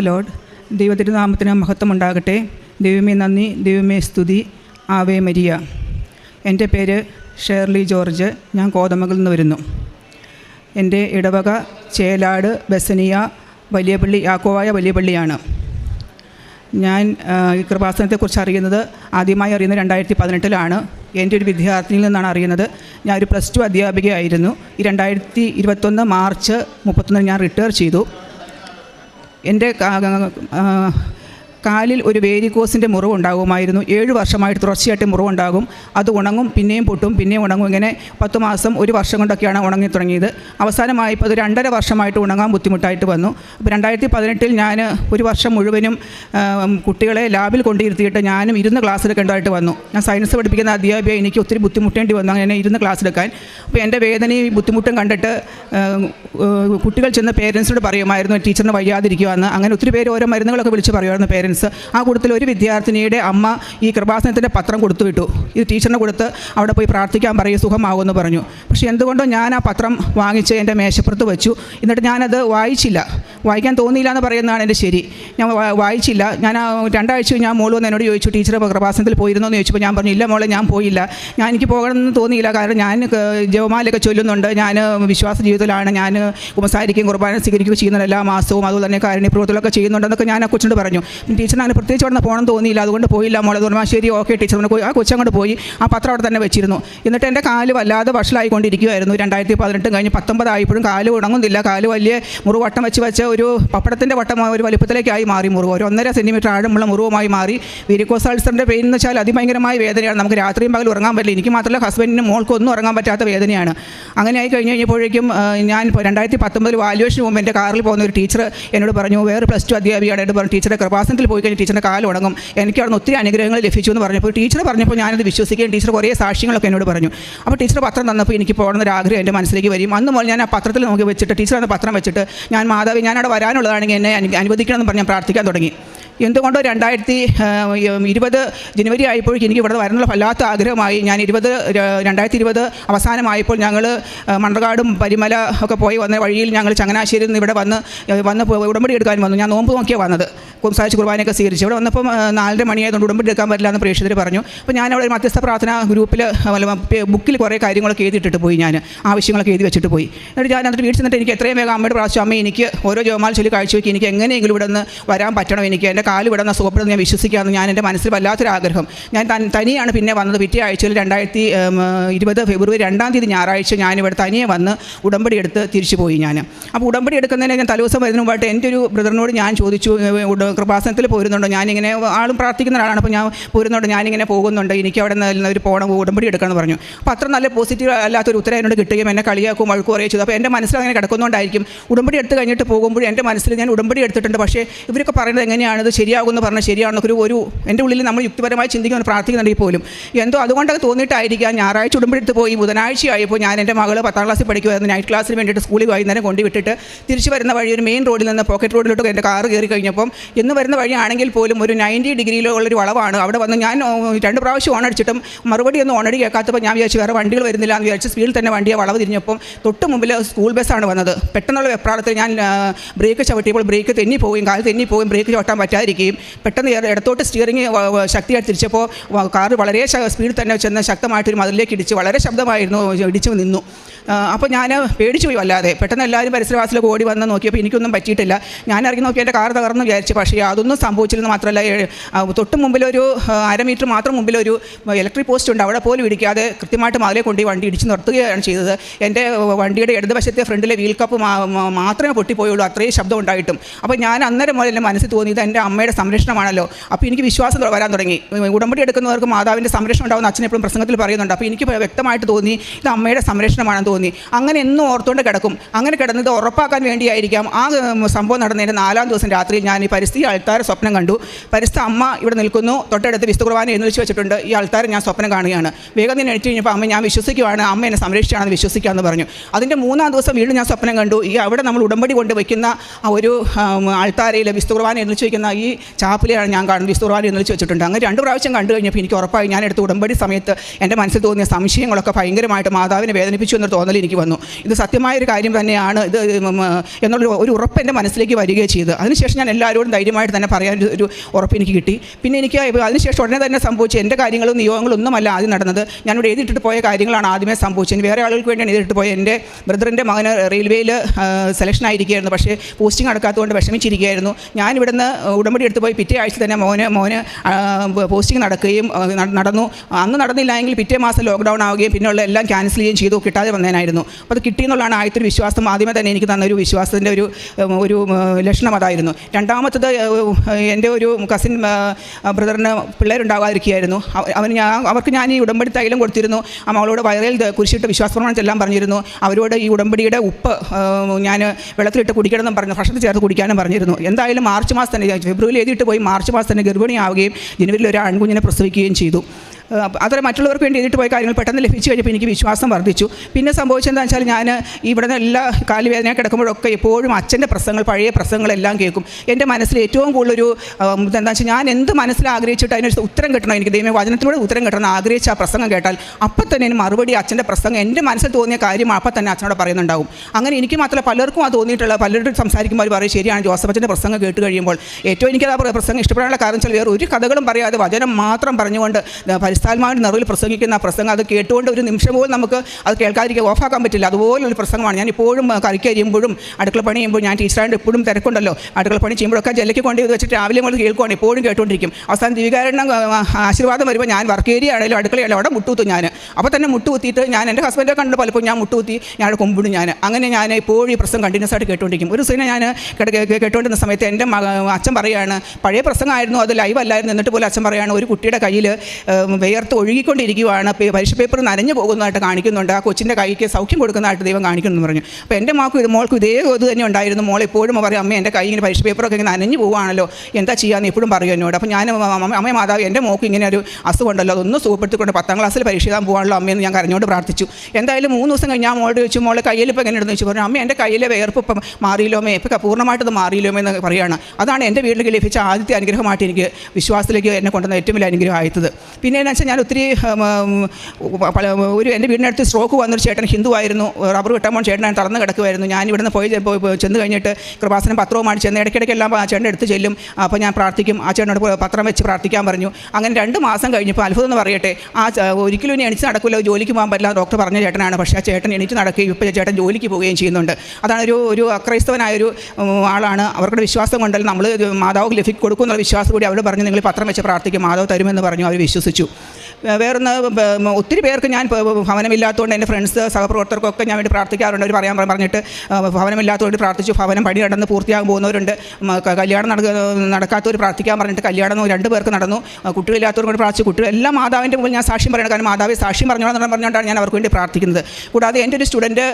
Load ദൈവത്തിരുനാമത്തിന് മഹത്വം ഉണ്ടാകട്ടെ. ദൈവമേ നന്ദി ദൈവമേ സ്തുതി. Ave Maria. എന്റെ പേര് ഷേർലി ജോർജ്. ഞാൻ കോതമകളിൽ നിന്ന് വരുന്നു. എന്റെ ഇടവക ചേലാട് ബസനിയ വലിയപള്ളി യാക്കോവായ വലിയപള്ളിയാണ്. ഞാൻ ഈ കൃപാസനത്തെക്കുറിച്ച് അറിയുന്നത് ആദ്യമായി അറിയുന്നത് രണ്ടായിരത്തി പതിനെട്ടിലാണ് എന്റെ ഒരു വിദ്യാർത്ഥിയിൽ നിന്നാണ് അറിയുന്നത്. ഞാൻ ഒരു പ്ലസ് ടു അധ്യാപികയായിരുന്നു. ഈ രണ്ടായിരത്തി ഇരുപത്തൊന്ന് മാർച്ച് മുപ്പത്തൊന്നിന് ഞാൻ റിട്ടയർ ചെയ്തു. എന്റെ കാലിൽ ഒരു വേരിക്കോസിന്റെ മുറിവുണ്ടാകുമായിരുന്നു. ഏഴ് വർഷമായിട്ട് തുടർച്ചയായിട്ട് മുറിവുണ്ടാകും. അത് ഉണങ്ങും പിന്നെയും പൊട്ടും പിന്നെയും ഉണങ്ങും. ഇങ്ങനെ പത്ത് മാസം ഒരു വർഷം കൊണ്ടൊക്കെയാണ് ഉണങ്ങി തുടങ്ങിയത്. അവസാനമായപ്പോൾ അത് രണ്ടര വർഷമായിട്ട് ഉണങ്ങാൻ ബുദ്ധിമുട്ടായിട്ട് വന്നു. അപ്പോൾ രണ്ടായിരത്തി പതിനെട്ടിൽ ഞാൻ ഒരു വർഷം മുഴുവനും കുട്ടികളെ ലാബിൽ കൊണ്ടിരുത്തിയിട്ട് ഞാനും ഇരുന്ന് ക്ലാസ് എടുക്കേണ്ടതായിട്ട് വന്നു. ഞാൻ സയൻസ് പഠിപ്പിക്കുന്ന അധ്യാപിക എനിക്ക് ഒത്തിരി ബുദ്ധിമുട്ടേണ്ടി വന്നു. അങ്ങനെ ഇരുന്ന് ക്ലാസ് എടുക്കാൻ അപ്പോൾ എന്റെ വേദനയും ബുദ്ധിമുട്ടും കണ്ടിട്ട് കുട്ടികൾ ചെന്ന് പേരൻസിനോട് പറയുമായിരുന്നു ടീച്ചറിന് വയ്യാതിരിക്കുവാന്ന്. അങ്ങനെ ഒത്തിരി പേര് ഓരോ മരുന്നുകളൊക്കെ വിളിച്ച് പറയുമായിരുന്നു പേരൻസ് ആ കൂട്ടത്തിൽ ഒരു വിദ്യാർത്ഥിനിയുടെ അമ്മ ഈ കൃപാസനത്തിന്റെ പത്രം കൊടുത്തു വിട്ടു ഇത് ടീച്ചറിന് കൊടുത്ത് അവിടെ പോയി പ്രാർത്ഥിക്കാൻ പറയും സുഖമാകുമെന്ന് പറഞ്ഞു. പക്ഷേ എന്തുകൊണ്ടോ ഞാൻ ആ പത്രം വാങ്ങിച്ച് എന്റെ മേശപ്പുറത്ത് വെച്ചു. എന്നിട്ട് ഞാനത് വായിച്ചില്ല. വായിക്കാൻ തോന്നിയില്ല എന്ന് പറയുന്നതാണ് എന്റെ ശരി. ഞാൻ വായിച്ചില്ല. ഞാൻ രണ്ടാഴ്ച ഞാൻ മോൾ വന്ന് എന്നോട് ചോദിച്ചു ടീച്ചർ കൃപാസനത്തിൽ പോയിരുന്നോ? എന്ന് ചോദിച്ചപ്പോൾ ഞാൻ പറഞ്ഞു ഇല്ല മോളെ ഞാൻ പോയില്ല. ഞാൻ എനിക്ക് പോകണമെന്ന് തോന്നിയില്ല. കാരണം ഞാൻ ജവമാലൊക്കെ ചൊല്ലുന്നുണ്ട്. ഞാൻ വിശ്വാസ ജീവിതത്തിലാണ്. ഞാൻ കുമ്പസാരിക്കുകയും കുർബാന സ്വീകരിക്കുകയും ചെയ്യുന്നുണ്ട് എല്ലാ മാസവും. അതുപോലെ തന്നെ കാരുണ്യപ്രവൃത്തികളൊക്കെ ചെയ്യുന്നുണ്ടെന്നൊക്കെ ഞാൻ ആ കൊച്ചുകൊണ്ട് പറഞ്ഞു. ടീച്ചറിന് അങ്ങനെ പ്രത്യേകിച്ച് അവിടെ പോകണം തോന്നിയില്ല. അതുകൊണ്ട് പോയില്ല മോളെ. പറഞ്ഞു ശരി ഓക്കെ ടീച്ചർ പറഞ്ഞു ആ കൊച്ചങ്ങോട്ട് പോയി. ആ പത്രം അവിടെ തന്നെ വെച്ചിരുന്നു. എന്നിട്ട് എന്റെ കാൽ വല്ലാതെ വഷളായിക്കൊണ്ടിരിക്കുമായിരുന്നു രണ്ടായിരത്തി പതിനെട്ട് കഴിഞ്ഞ് പത്തൊമ്പതായപ്പോഴും കാൽ ഉണങ്ങുന്നില്ല. കാൽ വലിയ മുറിവ് വട്ടം വെച്ച് വെച്ച ഒരു പപ്പടത്തിന്റെ വട്ടം ഒരു വലുപ്പത്തിലേക്കായി മാറി മുറിവ്. ഒരു ഒന്നര സെന്റിമീറ്റർ ആഴമുള്ള മുറിവുമായി മാറി. വിരിക്കോസ് അൾസറിന്റെ പെയിൻ എന്ന് വെച്ചാൽ അതിഭയങ്കരമായ വേദനയാണ്. നമുക്ക് രാത്രിയും പകൽ ഉറങ്ങാൻ പറ്റില്ല. എനിക്ക് മാത്രമല്ല ഹസ്ബൻഡിനും മോൾക്കൊന്നും ഉറങ്ങാൻ പറ്റാത്ത വേദനയാണ്. അങ്ങനെ ആയി കഴിഞ്ഞ് കഴിഞ്ഞപ്പോഴേക്കും ഞാൻ രണ്ടായിരത്തി പത്തൊമ്പതിൽ വാല്യുവേഷൻ മുമ്പ് എന്റെ കാറിൽ പോകുന്ന ഒരു ടീച്ചർ എന്നോട് പറഞ്ഞു വേറെ പ്ലസ് ടു അധ്യാപികയാണ് എന്നോട് പറഞ്ഞു ടീച്ചറുടെ കൃപാസനത്തിൽ പോയി കഴിഞ്ഞ് ടീച്ചറിന്റെ കാലം ഉണങ്ങും. എനിക്ക് അവിടെ ഒത്തിരി അനുഗ്രഹങ്ങൾ ലഭിച്ചു എന്ന് പറഞ്ഞപ്പോൾ ടീച്ചർ പറഞ്ഞപ്പോൾ ഞാനത് വിശ്വസിക്കുകയും ടീച്ചർ കുറേ സാക്ഷ്യങ്ങളൊക്കെ എന്നോട് പറഞ്ഞു. അപ്പോൾ ടീച്ചർ പത്രം തന്നപ്പോൾ എനിക്ക് പോകണമെന്നൊരു ആഗ്രഹം എന്റെ മനസ്സിലേക്ക് വരും. അന്ന് മുതൽ ഞാൻ ആ പത്രത്തിൽ നോക്കി വെച്ചിട്ട് ടീച്ചർ അന്ന് പത്രം വെച്ചിട്ട് ഞാൻ മാതാവ് ഞാനവിടെ വരാനുള്ളതാണെങ്കിൽ എന്നെ അനു- അനുവദിക്കണമെന്ന് പറഞ്ഞ് ഞാൻ പ്രാർത്ഥിക്കാൻ തുടങ്ങി. എന്തുകൊണ്ടോ രണ്ടായിരത്തി ഇരുപത് ജനുവരി ആയപ്പോഴേക്കും എനിക്ക് ഇവിടെ വരാനുള്ള വല്ലാത്ത ആഗ്രഹമായി. ഞാൻ ഇരുപത് രണ്ടായിരത്തി ഇരുപത് അവസാനമായപ്പോൾ ഞങ്ങൾ മണ്ണർകാടും പരിമല ഒക്കെ പോയി വന്ന വഴിയിൽ ഞങ്ങൾ ചങ്ങനാശ്ശേരിയിൽ നിന്ന് ഇവിടെ വന്ന് വന്ന് ഉടമ്പടി എടുക്കാൻ വന്നു. ഞാൻ നോമ്പ് നോക്കിയാണ് വന്നത്. കുംസാരിച്ച് കുർബാനയൊക്കെ സ്വീകരിച്ചു. ഇവിടെ വന്നപ്പം നാലര മണിയായതുകൊണ്ട് ഉടമ്പടി എടുക്കാൻ പറ്റില്ല എന്ന് പ്രേക്ഷകർ പറഞ്ഞു. അപ്പോൾ ഞാൻ അവിടെ മധ്യസ്ഥ പ്രാർത്ഥന ഗ്രൂപ്പിൽ ബുക്കിൽ കുറേ കാര്യങ്ങളൊക്കെ എഴുതിയിട്ടിട്ട് പോയി ഞാൻ. ആവശ്യങ്ങളൊക്കെ എഴുതി വെച്ചിട്ട് പോയി. എന്നിട്ട് ഞാൻ എന്നിട്ട് വീട്ടിൽ ചെന്നിട്ട് എനിക്ക് എത്രയും വേഗം അമ്മയുടെ പ്രാവശ്യം അമ്മ എനിക്ക് ഓരോ ജോമാൽ ചൊല്ലി കാഴ്ചവെക്കി. എനിക്ക് എങ്ങനെയെങ്കിലും ഇവിടെ നിന്ന് വരാൻ പറ്റണം എനിക്ക്. എന്റെ കാൽ ഇവിടെ നിന്ന് സുഖപ്പെടുന്ന ഞാൻ വിശ്വസിക്കുകയെന്ന് ഞാൻ എന്റെ മനസ്സിൽ വല്ലാത്തൊരാഗ്രഹം ഞാൻ തനിയാണ് പിന്നെ വന്നത് പിറ്റേ ആഴ്ചയിൽ രണ്ടായിരത്തി ഇരുപത് ഫെബ്രുവരി രണ്ടാം തീയതി ഞായറാഴ്ച ഞാനിവിടെ തനിയെ വന്ന് ഉടമ്പടി എടുത്ത് തിരിച്ചു പോയി ഞാൻ. അപ്പോൾ ഉടമ്പടി എടുക്കുന്നതിന് ഞാൻ തലേദിവസം വരുന്ന മുമ്പായിട്ട് എന്റെ ഒരു ബ്രദറിനോട് ഞാൻ ചോദിച്ചു കൃപാസനത്തിൽ പോരുന്നുണ്ടോ? ഞാനിങ്ങനെ ആളും പ്രാർത്ഥിക്കുന്ന ഒരാളാണ്. അപ്പോൾ ഞാൻ പോരുന്നുണ്ട് ഞാനിങ്ങനെ പോകുന്നുണ്ട്. എനിക്ക് അവിടെ നിന്ന് ഒരു പോകണം ഉടമ്പടി എടുക്കാമെന്ന് പറഞ്ഞു. അപ്പോൾ അത്ര നല്ല പോസിറ്റീവ് അല്ലാത്തൊരു ഉത്തരം എന്നോട് കിട്ടുകയും എന്നെ കളിയാക്കും വഴക്കും പറയുകയും ചെയ്തു. അപ്പോൾ എന്റെ മനസ്സിൽ അങ്ങനെ കിടക്കുന്നുണ്ടായിരിക്കും. ഉടമ്പടി എടുത്ത് കഴിഞ്ഞിട്ട് പോകുമ്പോൾ എന്റെ മനസ്സിൽ ഞാൻ ഉടമ്പടി എടുത്തിട്ടുണ്ട്. പക്ഷേ ഇവരൊക്കെ പറയുന്നത് എങ്ങനെയാണ് ശരിയാകുമെന്ന് പറഞ്ഞാൽ ശരിയാണെന്നൊക്കെ ഒരു ഒരു എന്റെ ഉള്ളിൽ നമ്മൾ യുക്തിപരമായി ചിന്തിക്കാൻ പ്രാർത്ഥിക്കുന്നുണ്ടെങ്കിൽ പോലും എന്തോ അതുകൊണ്ടൊക്കെ തോന്നിയിട്ടായിരിക്കാം ഞായറാഴ്ച ഉടുമ്പെടുത്ത് പോയി ബുധനാഴ്ച ആയപ്പോൾ ഞാൻ എന്റെ മകൾ പത്താം ക്ലാസ്സിൽ പഠിക്കുമായിരുന്നു നൈറ്റ് ക്ലാസ്സിന് വേണ്ടിയിട്ട് സ്കൂളിൽ വൈകുന്നേരം കൊണ്ടുവിട്ടിട്ട് തിരിച്ച് വരുന്ന വഴി ഒരു മെയിൻ റോഡിൽ നിന്ന് പോക്കറ്റ് റോഡിലോട്ട് എന്റെ കാറ് കയറി കഴിഞ്ഞപ്പം എന്ന് വരുന്ന വഴിയാണെങ്കിൽ പോലും ഒരു നയന്റി ഡിഗ്രിയിലുള്ളൊരു വളവാണ്. അവിടെ വന്ന് ഞാൻ രണ്ട് പ്രാവശ്യം ഓണടിച്ചിട്ടും മറുപടി ഒന്നും ഓണടി കേൾക്കാത്തപ്പോൾ ഞാൻ വിചാരിച്ചു വേറെ വണ്ടികൾ വരുന്നില്ല എന്ന് വിചാരിച്ച് സ്പീഡിൽ തന്നെ വണ്ടിയെ വളവ് തിരിഞ്ഞപ്പം തൊട്ട് മുമ്പിൽ സ്കൂൾ ബസ്സാണ് വന്നത്. പെട്ടെന്നുള്ള വെപ്രാളത്തിൽ ഞാൻ ബ്രേക്ക് ചവിട്ടിയപ്പോൾ ബ്രേക്ക് തെന്നി പോവുകയും കാൽ തെന്നി പോവുകയും ബ്രേക്ക് ചവിട്ടാൻ പറ്റാതിരിക്കുകയും പെട്ടെന്ന് ഇട- ഇടത്തോട്ട് സ്റ്റിയറിംഗ് ശക്തിയായി തിരിച്ചപ്പോൾ കാർ വളരെ സ്പീഡിൽ തന്നെ ചെന്ന് ശക്തമായിട്ടൊരു മതിലേക്ക് ഇടിച്ച് വളരെ ശബ്ദമായിരുന്നു ഇടിച്ചു നിന്നു. അപ്പോൾ ഞാൻ പേടിച്ചു പോയി വല്ലാതെ. പെട്ടെന്ന് എല്ലാവരും പരിസരവാസിലൊക്കെ ഓടി വന്ന് നോക്കിയപ്പോൾ എനിക്കൊന്നും പറ്റിയിട്ടില്ല. ഞാൻ ഇറങ്ങി നോക്കി എന്റെ കാർ തകർന്നു വിചാരിച്ചു. പക്ഷേ അതൊന്നും സംഭവിച്ചില്ലെന്ന് മാത്രമല്ല തൊട്ട് മുമ്പിലൊരു അര മീറ്റർ മാത്രം മുമ്പിലൊരു ഇലക്ട്രിക് പോസ്റ്റ് ഉണ്ട്. അവിടെ പോലും ഇടിക്കാതെ കൃത്യമായിട്ട് മതിലെ കൊണ്ട് വണ്ടി ഇടിച്ച് നിർത്തുകയാണ് ചെയ്തത്. എന്റെ വണ്ടിയുടെ ഇടതുവശത്തെ ഫ്രണ്ടിലെ വീൽ കപ്പ് മാത്രമേ പൊട്ടിപ്പോയുള്ളൂ. അത്രയും ശബ്ദം ഉണ്ടായിട്ടും. അപ്പോൾ ഞാൻ അന്നേരം മുതൽ എന്റെ മനസ്സിൽ തോന്നിയത് എന്റെ അമ്മയുടെ സംരക്ഷണമാണല്ലോ. അപ്പോൾ എനിക്ക് വിശ്വാസം വരാൻ തുടങ്ങി. ഉടമ്പടി എടുക്കുന്നവർക്ക് മാതാവിന്റെ സംരക്ഷണം ഉണ്ടാവുന്ന അച്ഛൻ എപ്പോഴും പ്രസംഗത്തിൽ പറയുന്നുണ്ട്. അപ്പോൾ എനിക്ക് വ്യക്തമായിട്ട് തോന്നി ഇത് അമ്മയുടെ സംരക്ഷണമാണെന്ന് തോന്നി. അങ്ങനെ എന്നും ഓർത്തുകൊണ്ട് കിടക്കും. അങ്ങനെ കിടന്നത് ഉറപ്പാക്കാൻ വേണ്ടിയായിരിക്കാം. ആ സംഭവം നടന്നതിന്റെ നാലാം ദിവസം രാത്രിയിൽ ഞാൻ ഈ പരിസ്ഥിതി ആൾത്താര സ്വപ്നം കണ്ടു. പരിസ്ഥിതി അമ്മ ഇവിടെ നിൽക്കുന്നു. തൊട്ടടുത്ത് വിസ്തു കുർബാന എഴുന്നള്ളിച്ച് വെച്ചിട്ടുണ്ട്. ഈ ആൾത്താർ ഞാൻ സ്വപ്നം കാണുകയാണ്. വേഗം തന്നെ എണീറ്റ് കഴിഞ്ഞപ്പോൾ അമ്മ ഞാൻ വിശ്വസിക്കുവാണ്. അമ്മ എന്നെ സംരക്ഷിച്ചാണെന്ന് വിശ്വസിക്കാമെന്ന് പറഞ്ഞു. അതിന്റെ മൂന്നാം ദിവസം വീണ്ടും ഞാൻ സ്വപ്നം കണ്ടു. ഈ അവിടെ നമ്മൾ ഉടമ്പടി കൊണ്ട് വയ്ക്കുന്ന ആ ഒരു ആൾത്താരയിൽ വിസ്തു കുർബാന എഴുന്നള്ളിച്ച് വയ്ക്കുന്ന ചാപ്പിലെയാണ് ഞാൻ കാണുന്നത്. വിസ്തുറാലി എന്ന് വെച്ച് വെച്ചിട്ടുണ്ട്. അങ്ങനെ രണ്ട് പ്രാവശ്യം കണ്ടു കഴിഞ്ഞപ്പോൾ എനിക്ക് ഉറപ്പായി ഞാൻ എടുത്ത ഉടമ്പടി സമയത്ത് എന്റെ മനസ്സിൽ തോന്നിയ സംശയങ്ങളൊക്കെ ഭയങ്കരമായിട്ട് മാതാവിനെ വേദനിപ്പിച്ചു എന്നൊരു തോന്നൽ എനിക്ക് വന്നു. ഇത് സത്യമായ ഒരു കാര്യം തന്നെയാണ്. ഇത് എന്നുള്ളൊരു എന്നുള്ള ഒരു ഉറപ്പ് എന്റെ മനസ്സിലേക്ക് വരികയും ചെയ്തു. അതിനുശേഷം ഞാൻ എല്ലാവരോടും ധൈര്യമായിട്ട് തന്നെ പറയാൻ ഒരു- ഉറപ്പ് എനിക്ക് കിട്ടി. പിന്നെ എനിക്ക് അതിനുശേഷം ഉടനെ തന്നെ സംഭവിച്ചു എന്റെ കാര്യങ്ങളും നിയോഗങ്ങളും ഒന്നുമല്ല ആദ്യം നടന്നത്. ഞാനിവിടെ എഴുതിയിട്ട് പോയ കാര്യങ്ങളാണ് ആദ്യമേ സംഭവിച്ചത്. വേറെ ആളുകൾക്ക് വേണ്ടിയാണ് എഴുതിയിട്ട് പോയത്. എന്റെ ബ്രദറിന്റെ മകന് റെയിൽവേയിൽ സെലക്ഷൻ ആയിരിക്കുകയായിരുന്നു. പക്ഷേ പോസ്റ്റിംഗ് അടക്കാത്തതുകൊണ്ട് വിഷമിച്ചിരിക്കുകയായിരുന്നു. ഞാൻ ഇവിടുന്ന് ഉടമ്പടി എടുത്ത് പോയി പിറ്റേ ആഴ്ച തന്നെ മോന് മോന് പോസ്റ്റിംഗ് നടക്കുകയും നടന്നു. അന്ന് നടന്നില്ല എങ്കിൽ പിറ്റേ മാസം ലോക്ക്ഡൗൺ ആവുകയും പിന്നെയുള്ള എല്ലാം ക്യാൻസൽ ചെയ്യുകയും ചെയ്തു കിട്ടാതെ വന്നതിനായിരുന്നു അപ്പോൾ അത് കിട്ടിയെന്നുള്ളതാണ് ആദ്യത്തെ ഒരു വിശ്വാസം. ആദ്യമേ തന്നെ എനിക്ക് തന്ന ഒരു വിശ്വാസത്തിന്റെ ഒരു ഒരു ലക്ഷണം അതായിരുന്നു. രണ്ടാമത്തത് എന്റെ ഒരു കസിൻ ബ്രദറിന് പിള്ളേരുണ്ടാകാതിരിക്കുകയായിരുന്നു അവ- അവന് ഞാൻ അവർക്ക് ഞാൻ ഈ ഉടമ്പടി തൈലം കൊടുത്തിരുന്നു. മകളോട് വയറിൽ കുരിശിട്ട് വിശ്വാസപ്രമാണം ചെല്ലാൻ പറഞ്ഞിരുന്നു. അവരോട് ഈ ഉടമ്പടിയുടെ ഉപ്പ് ഞാൻ വെള്ളത്തിലിട്ട് കുടിക്കണമെന്നും പറഞ്ഞു ഭക്ഷണത്തിൽ ചേർത്ത് കുടിക്കാനും പറഞ്ഞിരുന്നു. എന്തായാലും മാർച്ച് മാസം തന്നെ ഫെബ്രുവരി എഴുതിയിട്ട് പോയി മാർച്ച് മാസം തന്നെ ഗർഭിണിയാവുകയും ജനുവരിയിൽ ഒരു ആൺകുഞ്ഞിനെ പ്രസവിക്കുകയും ചെയ്തു. അതുപോലെ മറ്റുള്ളവർക്ക് വേണ്ടി എഴുതിയിട്ട് പോയ കാര്യങ്ങൾ പെട്ടെന്ന് ലഭിച്ചു കഴിഞ്ഞപ്പോൾ എനിക്ക് വിശ്വാസം വർദ്ധിച്ചു. പിന്നെ സംഭവിച്ചതെന്താ വെച്ചാൽ ഞാൻ ഇവിടെ നിന്ന് എല്ലാ കാലുവേദന കിടക്കുമ്പോഴൊക്കെ എപ്പോഴും അച്ഛന്റെ പ്രസംഗങ്ങൾ പഴയ പ്രസംഗങ്ങളെല്ലാം കേൾക്കും. എന്റെ മനസ്സിൽ ഏറ്റവും കൂടുതലൊരു എന്താണെന്ന് എന്താ വെച്ചാൽ ഞാൻ എന്ത് മനസ്സിൽ ആഗ്രഹിച്ചിട്ട് അതിനൊരു ഉത്തരം കിട്ടണം എനിക്ക് ദൈവം വചനത്തിലൂടെ ഉത്തരം കിട്ടണം ആഗ്രഹിച്ച ആ പ്രസംഗം കേട്ടാൽ അപ്പം തന്നെ എനിക്ക് മറുപടി അച്ഛന്റെ പ്രസംഗം എന്റെ മനസ്സിൽ തോന്നിയ കാര്യം അപ്പം തന്നെ അച്ഛനോട് പറയുന്നുണ്ടാവും. അങ്ങനെ എനിക്ക് മാത്രമല്ല പലർക്കും അത് തോന്നിയിട്ടുള്ള പലരും സംസാരിക്കുമ്പോൾ അവർ പറയും ശരിയാണ് ജോസഫ് അച്ഛന്റെ പ്രസംഗം കേട്ട് കഴിയുമ്പോൾ ഏറ്റവും എനിക്കത് ആ പ്ര- പ്രസംഗം ഇഷ്ടപ്പെടാനുള്ള കാരണം വെച്ചാൽ വേറെ ഒരു കഥകളും പറയാതെ വചനം മാത്രം പറഞ്ഞുകൊണ്ട് പരിസ്ഥാത്മാവിന്റെ നിറവിൽ പ്രസംഗിക്കുന്ന ആ പ്രസംഗം അത് കേട്ടുകൊണ്ട് ഒരു നിമിഷം പോലും നമുക്ക് അത് കേൾക്കാതിരിക്കാൻ ഓഫാക്കാൻ പറ്റില്ല. അതുപോലൊരു പ്രസംഗമാണ്. ഞാൻ ഇപ്പോഴും കറിക്കരിയുമ്പോഴും അടുക്കള പണി ചെയ്യുമ്പോൾ ഞാൻ ടീച്ചറായിട്ട് എപ്പോഴും തിരക്കുണ്ടല്ലോ. അടുക്കള പണി ചെയ്യുമ്പോഴൊക്കെ ജലയ്ക്ക് കൊണ്ട് ഇത് വെച്ചിട്ട് രാവിലെ മുതൽ കേൾക്കുവാണ്. എപ്പോഴും കേട്ടുകൊണ്ടിരിക്കും അവസാനം ദീപികാരണം ആശീർവാദം വരുമ്പോൾ ഞാൻ വർക്ക് ഏരിയ ആണെങ്കിലും അടുക്കളയാണെങ്കിലും അവിടെ മുട്ടുകുത്തും ഞാൻ അപ്പോൾ തന്നെ മുട്ടുകുത്തിയിട്ട് ഞാൻ എന്റെ ഹസ്ബൻഡൊക്കെ കണ്ട് പലപ്പോഴും ഞാൻ മുട്ടുകുത്തി ഞാൻ കൊമ്പിടും ഞാൻ അങ്ങനെ ഞാൻ ഇപ്പോഴും ഈ പ്രസംഗം കണ്ടിന്യൂസ് ആയിട്ട് കേട്ടുകൊണ്ടിരിക്കും ഒരു സിനിമ ഞാൻ കേട്ടുകൊണ്ടിരുന്ന സമയത്ത് എന്റെ അച്ഛൻ അച്ഛൻ പറയുകയാണ് പഴയ പ്രസംഗമായിരുന്നു അത് ലൈവ് അല്ലായിരുന്നു. എന്നിട്ട് പോലും അച്ഛൻ പറയുകയാണ് ഒരു കുട്ടിയുടെ കയ്യിൽ വിയർത്ത് ഒഴുകിക്കൊണ്ടിരിക്കുകയാണ് പരീക്ഷ പേപ്പർ നനഞ്ഞു പോകുന്നതായിട്ട് കാണിക്കുന്നുണ്ട് ആ കൊച്ചിന്റെ കൈക്ക് സൗഖ്യം കൊടുക്കുന്നതായിട്ട് ദൈവം കാണിക്കുന്നു എന്ന് പറഞ്ഞു. അപ്പോൾ എന്റെ മാക്കും ഇത് മോൾക്ക് ഇതേ ഇത് തന്നെ ഉണ്ടായിരുന്നു. മോൾ എപ്പോഴും പറയും അമ്മ എന്റെ കൈ ഇങ്ങനെ പരീക്ഷ പേപ്പറൊക്കെ ഇങ്ങനെ നനഞ്ഞു പോവുകയാണല്ലോ എന്താ ചെയ്യാന്ന് എപ്പോഴും പറയും എന്നോട്. അപ്പോൾ ഞാൻ അമ്മ മാതാവ് എന്റെ മോക്ക് ഇങ്ങനെ ഒരു അസുഖമുണ്ടല്ലോ അതൊന്ന് സുഖപ്പെടുത്തിക്കൊണ്ട് പത്താം ക്ലാസ്സിൽ പരീക്ഷ എഴുതാൻ പോകാനുള്ള അമ്മയെന്ന് ഞാൻ കരഞ്ഞോട് പ്രാർത്ഥിച്ചു. എന്തായാലും മൂന്ന് ദിവസം കഴിഞ്ഞ് ഞാൻ മോളോട് ചോദിച്ചു മോളെ കയ്യിൽ ഇപ്പോൾ എങ്ങനെ ഇടുന്നു ചോദിച്ചു? പറഞ്ഞു അമ്മ എന്റെ കയ്യിലെ വേർപ്പ് ഇപ്പം മാറിയില്ലോമേ ഇപ്പം പൂർണമായിട്ട് മാറിയില്ലോമേ എന്ന് പറയുകയാണ് അതാണ് എന്റെ വീട്ടിലേക്ക് ലഭിച്ച ആദ്യത്തെ അനുഗ്രഹമായിട്ട് എനിക്ക് വിശ്വാസത്തിലേക്ക് എന്നെ കൊണ്ടുവന്ന ഏറ്റവും വലിയ അനുഗ്രഹമായത് പിന്നെ എന്ന് വെച്ചാൽ ഞാൻ ഒത്തിരി ഒരു എന്റെ വീടിനടുത്ത് സ്ട്രോക്ക് വന്നൊരു ചേട്ടൻ ഹിന്ദു ആയിരുന്നു. റബ്ബർ പോകുന്ന ചേട്ടൻ തളർന്ന് കിടക്കുമായിരുന്നു ഞാൻ ഇവിടുന്ന് പോയി ചെന്ന് കഴിഞ്ഞിട്ട് കൃപാസനം പത്രവുമാണ് ചെന്ന് ഇടയ്ക്കിടയ്ക്കെല്ലാം ആ ചേട്ടന്റെ അടുത്ത് ചെല്ലും. അപ്പോൾ ഞാൻ പ്രാർത്ഥിക്കും. ആ ചേട്ടനോട് പത്രം വെച്ച് പ്രാർത്ഥിക്കാൻ പറഞ്ഞു. അങ്ങനെ രണ്ട് മാസം കഴിഞ്ഞപ്പോൾ അത്ഭുതം എന്ന് പറയട്ടെ ആ ഒരിക്കലും ഇനി എണീച്ച് നടക്കില്ല ജോലിക്ക് പോകാൻ പറ്റില്ല ഡോക്ടർ പറഞ്ഞ ചേട്ടനാണ്. പക്ഷേ ആ ചേട്ടൻ എണീറ്റ് നടക്കുകയും ഇപ്പോൾ ചേട്ടൻ ജോലിക്ക് പോവുകയും ചെയ്യുന്നുണ്ട്. അതാണ് ഒരു ഒരു അക്രൈസ്തവനായൊരു ആളാണ്. അവരുടെ വിശ്വാസം കൊണ്ടല്ല നമ്മൾ മാതാവ് ലഭി കൊടുക്കുന്ന വിശ്വാസം കൂടി അവർ പറഞ്ഞു നിങ്ങൾ പത്രം വെച്ച് പ്രാർത്ഥിക്കും മാതാവ് തരുമെന്ന് പറഞ്ഞു. അവർ വിശ്വസിച്ചു. വേറൊന്ന് ഒത്തിരി പേർക്ക് ഞാൻ ഭവനമില്ലാത്തതുകൊണ്ട് എന്റെ ഫ്രണ്ട്സ് സഹപ്രവർത്തകർക്കൊക്കെ ഞാൻ വേണ്ടി പ്രാർത്ഥിക്കാറുണ്ട്. അവർ പറയാൻ പറഞ്ഞിട്ട് ഭവനമില്ലാത്തതുകൊണ്ട് പ്രാർത്ഥിച്ചു ഭവനം പണി നടന്ന് പൂർത്തിയാകാൻ പോകുന്നവരുണ്ട്. കല്യാണം നടക്ക നടക്കാത്തവർ പ്രാർത്ഥിക്കാൻ പറഞ്ഞിട്ട് കല്യാണം രണ്ട് പേർക്ക് നടന്നു. കുട്ടികളില്ലാത്തവർ കൊണ്ട് പ്രാർത്ഥിച്ചു. കുട്ടികൾ എല്ലാം മാതാവിന്റെ മുമ്പിൽ ഞാൻ സാക്ഷ്യം പറയണം. കാരണം മാതാവ് സാക്ഷ്യം പറഞ്ഞോളാം എന്ന് പറഞ്ഞുകൊണ്ടാണ് ഞാൻ അവർക്ക് വേണ്ടി പ്രാർത്ഥിക്കുന്നത്. കൂടാതെ എന്റെ ഒരു സ്റ്റുഡന്റ്